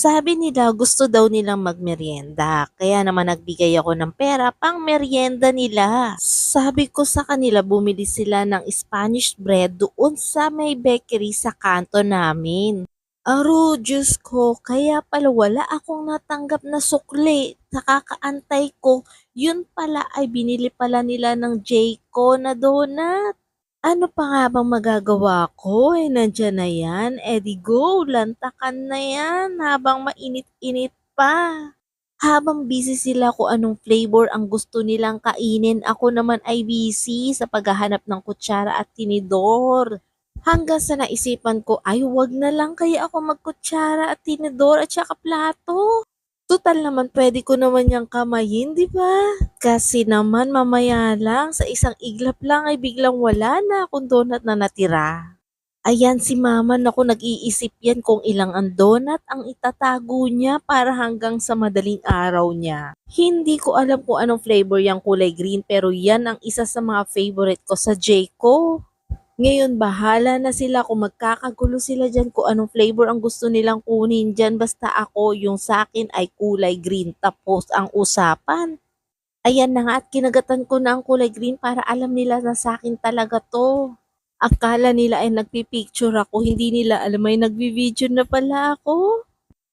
Sabi nila gusto daw nilang magmeryenda, kaya naman nagbigay ako ng pera pang meryenda nila. Sabi ko sa kanila bumili sila ng Spanish bread doon sa may bakery sa kanto namin. Aro, Diyos ko, kaya pala wala akong natanggap na sukli. Nakakaantay ko, yun pala ay binili pala nila ng Jayco na donut. Ano pa nga bang magagawa ko? Eh, nandyan na yan. Eh, go, lantakan na yan habang mainit-init pa. Habang busy sila kung anong flavor ang gusto nilang kainin, ako naman ay busy sa paghahanap ng kutsara at tinidor. Hanggang sa naisipan ko, ay wag na lang kaya ako magkutsara at tinidor at saka plato. Tutal naman pwede ko naman yung kamayin, di ba? Kasi naman mamaya lang, sa isang iglap lang ay biglang wala na akong donut na natira. Ayan si mama, naku nag-iisip yan kung ilang ang donut ang itatago niya para hanggang sa madaling araw niya. Hindi ko alam kung anong flavor yung kulay green pero yan ang isa sa mga favorite ko sa Jayco. Ngayon, bahala na sila kung magkakagulo sila dyan kung anong flavor ang gusto nilang kunin dyan. Basta ako, yung sa akin ay kulay green. Tapos ang usapan. Ayan na nga at kinagatan ko na ang kulay green para alam nila na sa akin talaga to. Akala nila ay nagpipicture ako, hindi nila alam ay nagvi-video na pala ako.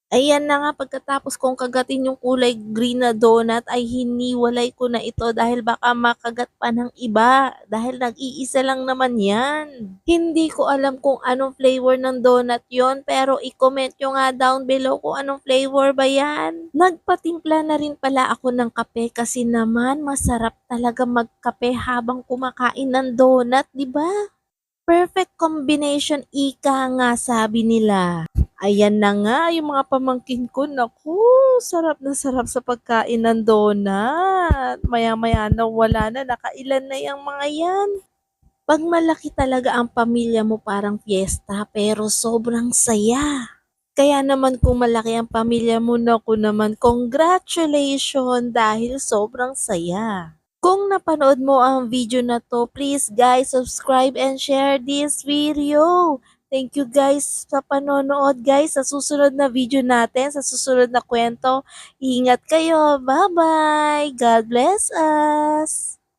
Ayan na nga pagkatapos kong kagatin yung kulay green na donut ay hiniwalay ko na ito dahil baka makagat pa ng iba dahil nag-iisa lang naman yan. Hindi ko alam kung anong flavor ng donut yon pero i-comment nyo nga down below kung anong flavor ba yan. Nagpatimpla na rin pala ako ng kape kasi naman masarap talaga magkape habang kumakain ng donut, di ba? Perfect combination ika nga sabi nila. Ayan na nga yung mga pamangkin ko. Naku, sarap na sarap sa pagkain ng donut. Maya-maya na wala na, nakailan na yung mga yan. Pag malaki talaga ang pamilya mo parang fiesta pero sobrang saya. Kaya naman kung malaki ang pamilya mo, naku naman, congratulations dahil sobrang saya. Kung napanood mo ang video na to, please guys, subscribe and share this video. Thank you guys sa panonood guys. Sa susunod na video natin, sa susunod na kwento, ingat kayo. Bye-bye. God bless us.